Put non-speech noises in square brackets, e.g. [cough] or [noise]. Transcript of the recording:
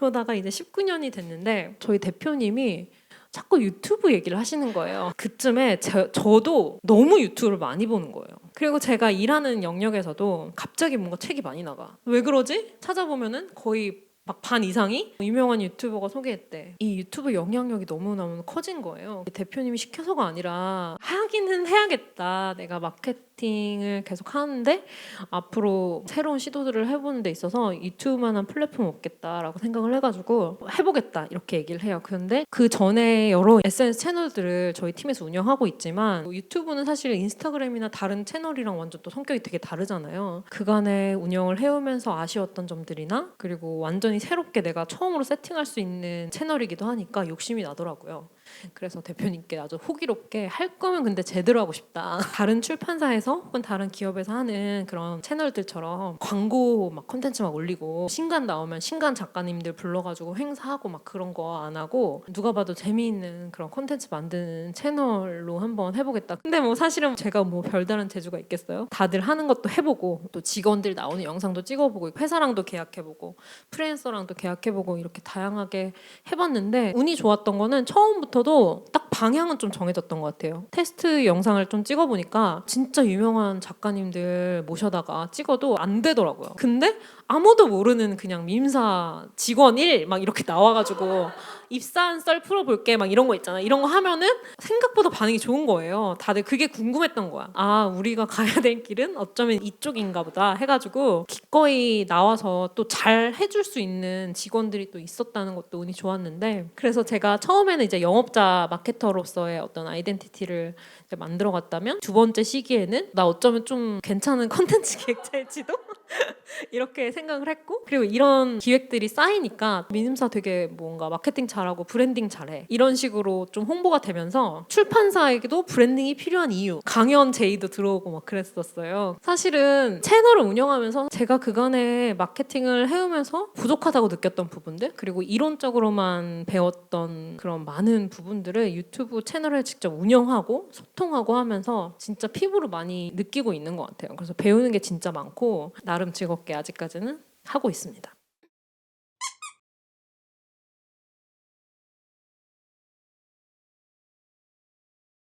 그러다가 이제 19년이 됐는데 저희 대표님이 자꾸 유튜브 얘기를 하시는 거예요. 그쯤에 저, 저도 너무 유튜브를 많이 보는 거예요. 그리고 제가 일하는 영역에서도 갑자기 뭔가 책이 많이 나가. 왜 그러지? 찾아보면은 거의 막 반 이상이 유명한 유튜버가 소개했대. 이 유튜브 영향력이 너무너무 커진 거예요. 대표님이 시켜서가 아니라 하기는 해야겠다. 내가 마케팅을 계속 하는데 앞으로 새로운 시도들을 해보는 데 있어서 유튜브만한 플랫폼 없겠다라고 생각을 해가지고 해보겠다 이렇게 얘기를 해요. 그런데 그 전에 여러 SNS 채널들을 저희 팀에서 운영하고 있지만 유튜브는 사실 인스타그램이나 다른 채널이랑 완전 또 성격이 되게 다르잖아요. 그간에 운영을 해오면서 아쉬웠던 점들이나 그리고 완전 히 새롭게 내가 처음으로 세팅할 수 있는 채널이기도 하니까 욕심이 나더라고요. 그래서 대표님께 아주 호기롭게 할 거면 근데 제대로 하고 싶다. 다른 출판사에서 혹은 다른 기업에서 하는 그런 채널들처럼 광고 막 콘텐츠 막 올리고 신간 나오면 신간 작가님들 불러가지고 행사하고 막 그런 거 안 하고 누가 봐도 재미있는 그런 콘텐츠 만드는 채널로 한번 해보겠다. 근데 뭐 사실은 제가 뭐 별다른 재주가 있겠어요? 다들 하는 것도 해보고 또 직원들 나오는 영상도 찍어보고 회사랑도 계약해보고 프리랜서랑도 계약해보고 이렇게 다양하게 해봤는데 운이 좋았던 거는 처음부터 도 딱 방향은 좀 정해졌던 것 같아요. 테스트 영상을 좀 찍어보니까 진짜 유명한 작가님들 모셔다가 찍어도 안 되더라고요. 근데 아무도 모르는 그냥 밈사 직원 1 막 이렇게 나와가지고 입사한 썰 풀어볼게 막 이런 거 있잖아. 이런 거 하면은 생각보다 반응이 좋은 거예요. 다들 그게 궁금했던 거야. 아 우리가 가야 될 길은 어쩌면 이쪽인가 보다 해가지고 기꺼이 나와서 또 잘 해줄 수 있는 직원들이 또 있었다는 것도 운이 좋았는데 그래서 제가 처음에는 이제 영업 자 마케터로서의 어떤 아이덴티티를 이제 만들어 갔다면 두 번째 시기에는 나 어쩌면 좀 괜찮은 [laughs] 컨텐츠 기획자일지도 [laughs] 이렇게 생각을 했고 그리고 이런 기획들이 쌓이니까 민음사 되게 뭔가 마케팅 잘하고 브랜딩 잘해. 이런 식으로 좀 홍보가 되면서 출판사에게도 브랜딩이 필요한 이유 강연 제의도 들어오고 막 그랬었어요. 사실은 채널을 운영하면서 제가 그간에 마케팅을 해오면서 부족하다고 느꼈던 부분들 그리고 이론적으로만 배웠던 그런 많은 부분들을 유튜브 채널을 직접 운영하고 소통하고 하면서 진짜 피부로 많이 느끼고 있는 것 같아요. 그래서 배우는 게 진짜 많고 나름 즐겁게 아직까지는 하고 있습니다.